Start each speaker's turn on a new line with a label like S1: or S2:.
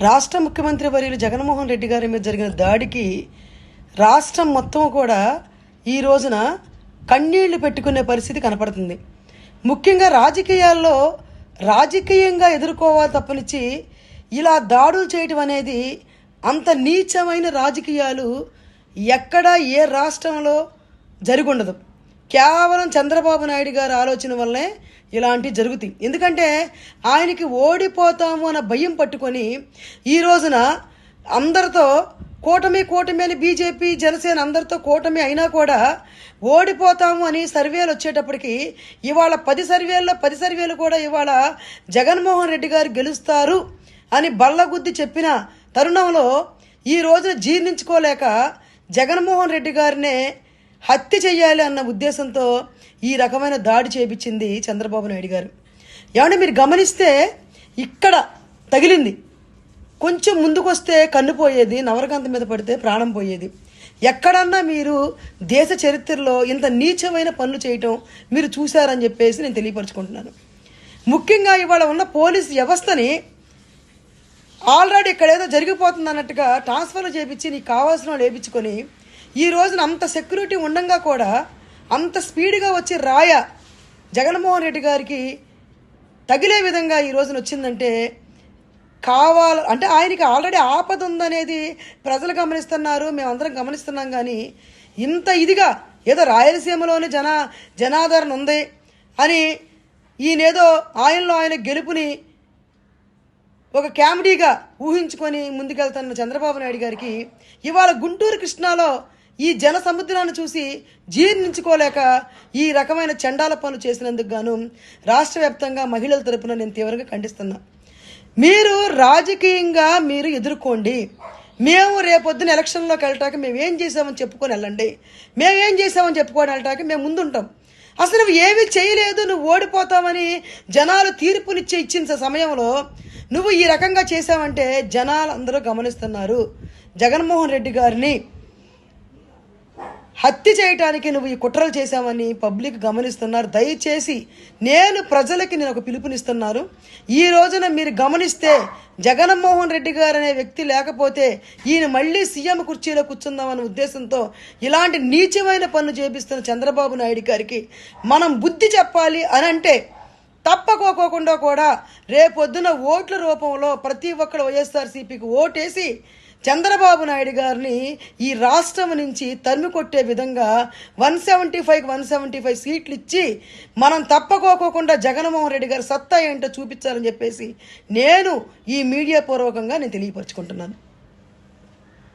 S1: రాష్ట్ర ముఖ్యమంత్రి వర్యులు జగన్మోహన్ రెడ్డి గారి మీద జరిగిన దాడికి రాష్ట్రం మొత్తం కూడా ఈ రోజున కన్నీళ్ళు పెట్టుకునే పరిస్థితి కనపడుతుంది. ముఖ్యంగా రాజకీయాల్లో రాజకీయంగా ఎదుర్కోవాలి తప్పనిచ్చి ఇలా దాడులు చేయటం అనేది అంత నీచమైన రాజకీయాలు ఎక్కడా ఏ రాష్ట్రంలో జరిగుండదు. కేవలం చంద్రబాబు నాయుడు గారి ఆలోచన వల్లే ఇలాంటివి జరుగుతాయి. ఎందుకంటే ఆయనకి ఓడిపోతాము అన్న భయం పట్టుకొని ఈ రోజున అందరితో కూటమి కూటమి అని బీజేపీ జనసేన అందరితో కూటమి అయినా కూడా ఓడిపోతాము అని సర్వేలు వచ్చేటప్పటికి ఇవాళ పది సర్వేల్లో పది సర్వేలు కూడా ఇవాళ జగన్మోహన్ రెడ్డి గారు గెలుస్తారు అని బల్లగుద్ది చెప్పిన తరుణంలో ఈ రోజున జీర్ణించుకోలేక జగన్మోహన్ రెడ్డి గారినే హత్య చేయాలి అన్న ఉద్దేశంతో ఈ రకమైన దాడి చేపించింది చంద్రబాబు నాయుడు గారు. ఏమంటే మీరు గమనిస్తే ఇక్కడ తగిలింది. కొంచెం ముందుకొస్తే కన్ను పోయేది నవరకాంత మీద పడితే ప్రాణం పోయేది. ఎక్కడన్నా మీరు దేశ చరిత్రలో ఇంత నీచమైన పనులు చేయటం మీరు చూశారని చెప్పేసి నేను తెలియపరచుకుంటున్నాను. ముఖ్యంగా ఇవాళ ఉన్న పోలీస్ వ్యవస్థని ఆల్రెడీ ఇక్కడ ఏదో జరిగిపోతుంది అన్నట్టుగా ట్రాన్స్ఫర్లు చేపించి నీకు కావాల్సిన వాళ్ళు వేయించుకొని ఈ రోజున అంత సెక్యూరిటీ ఉండంగా కూడా అంత స్పీడ్గా వచ్చి రాయ జగన్మోహన్ రెడ్డి గారికి తగిలే విధంగా ఈ రోజున వచ్చిందంటే కావాల అంటే ఆయనకి ఆల్రెడీ ఆపద ఉందనేది ప్రజలు గమనిస్తున్నారు మేమందరం గమనిస్తున్నాం కానీ ఇంత ఇదిగా ఏదో రాయలసీమలోని జన జనాదరణ ఉంది అని ఈయనేదో ఆయనలో ఆయన గెలుపుని ఒక కామెడీగా ఊహించుకొని ముందుకెళ్తున్న చంద్రబాబు నాయుడు గారికి ఇవాళ గుంటూరు కృష్ణాలో ఈ జన సముద్రాన్ని చూసి జీర్ణించుకోలేక ఈ రకమైన చండాల పనులు చేసినందుకు గాను రాష్ట్ర వ్యాప్తంగా మహిళల తరపున నేను తీవ్రంగా ఖండిస్తున్నా. మీరు రాజకీయంగా మీరు ఎదుర్కోండి. మేము రేపొద్దున ఎలక్షన్లోకి వెళ్ళటానికి మేము ఏం చేసామని చెప్పుకొని వెళ్ళండి. మేము ఏం చేసామని చెప్పుకొని వెళ్ళటానికి మేము ముందుంటాం. అసలు నువ్వు ఏమీ చేయలేదు నువ్వు ఓడిపోతామని జనాలు తీర్పునిచ్చే ఇచ్చిన సమయంలో నువ్వు ఈ రకంగా చేసావంటే జనాలు అందరూ గమనిస్తున్నారు. జగన్మోహన్ రెడ్డి గారిని హత్య చేయటానికి నువ్వు ఈ కుట్రలు చేశావని పబ్లిక్ గమనిస్తున్నారు. దయచేసి నేను ప్రజలకి నేను ఒక పిలుపునిస్తున్నాను. ఈ రోజున మీరు గమనిస్తే జగన్మోహన్ రెడ్డి గారు అనే వ్యక్తి లేకపోతే ఈయన మళ్ళీ సీఎం కుర్చీలో కూర్చుందామనే ఉద్దేశంతో ఇలాంటి నీచమైన పనులు చేపిస్తున్న చంద్రబాబు నాయుడు గారికి మనం బుద్ధి చెప్పాలి అని అంటే తప్పకోకోకుండా కూడా రేపొద్దున ఓట్ల రూపంలో ప్రతి ఒక్కరు వైఎస్ఆర్సీపీకి ఓటేసి చంద్రబాబు నాయుడు గారిని ఈ రాష్ట్రం నుంచి తరిమి కొట్టే విధంగా one seventy five one seventy five సీట్లు ఇచ్చి మనం తప్పకోకోకుండా జగన్మోహన్ రెడ్డి గారి సత్తా ఏంటో చూపించాలని చెప్పేసి నేను ఈ మీడియా పూర్వకంగా నేను తెలియపరచుకుంటున్నాను.